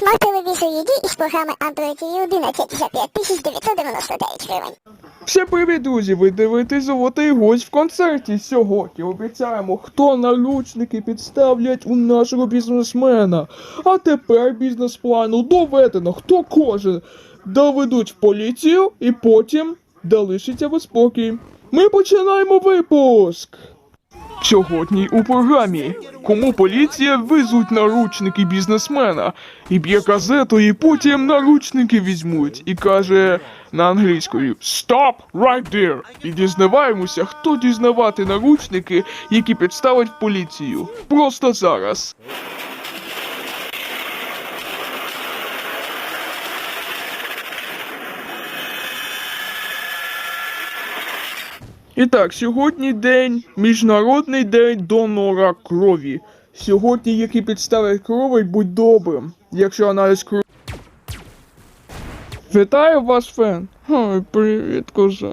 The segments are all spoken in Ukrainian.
Смарт телевізор UD із програми Android TV 11 за 5999 гривень. Всім привіт, друзі! Ви дивитесь золотий гость в концерті. Сьогодні обіцяємо, хто наручники підставлять у нашого бізнесмена. А тепер бізнес-плану доведено, хто кожен доведуть в поліцію і потім залишиться в спокій. Ми починаємо випуск. Сьогодні у програмі кому поліція везуть наручники бізнесмена і б'є газету, і потім наручники візьмуть і каже на англійською Stop right there! І дізнаваємося, хто дізнавати наручники, які підставить поліцію. Просто зараз. І так, сьогодні день, міжнародний день донора крові. Сьогодні, які підставить крові, будь добрим, якщо аналіз крові. Вітаю вас, фен. Ой, привіт, коза.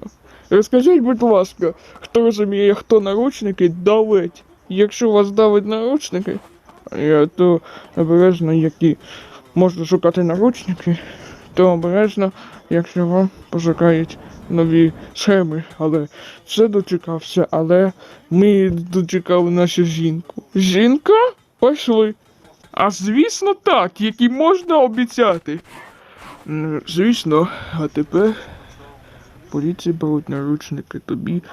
Розкажіть, будь ласка, хто розуміє, хто наручники давить? Якщо вас давить наручники, я то обережно, які можна шукати наручники, то обережно, якщо вам пошукають нові схеми, але все дочекався, але ми дочекали нашу жінку. Жінка? Пішли. А звісно так, які можна обіцяти. Звісно, а тепер поліція беруть наручники тобі,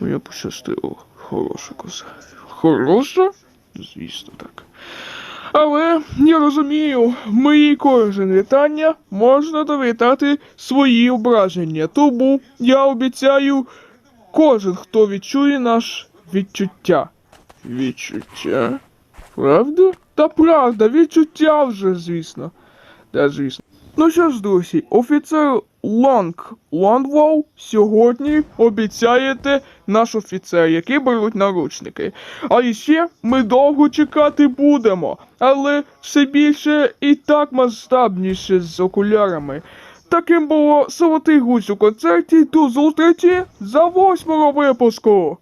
моя пощастило. Хороша коза. Хороша? Звісно, так. Але я розумію, мої кожен вітання можна довітати свої ображення. Тому я обіцяю кожен, хто відчує наш відчуття. Відчуття? Правда? Та правда, відчуття вже, звісно. Та звісно. Ну що ж, друзі, офіцер Лонг Лондвоу сьогодні обіцяєте наш офіцер, який беруть наручники. А іще ми довго чекати будемо, але все більше і так масштабніше з окулярами. Таким було Золотий гусь у концерті. До зустрічі за восьмого випуску.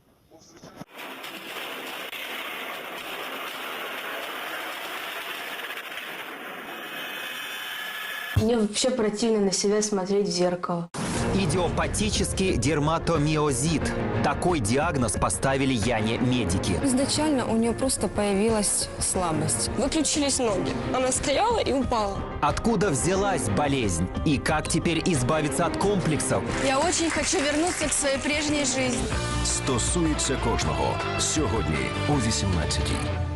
Мне вообще противно на себя смотреть в зеркало. Идиопатический дерматомиозит. Такой диагноз поставили Яне медики. Изначально у нее просто появилась слабость. Выключились ноги. Она стояла и упала. Откуда взялась болезнь? И как теперь избавиться от комплексов? Я очень хочу вернуться к своей прежней жизни. стосується кожного сьогодні о 18-й.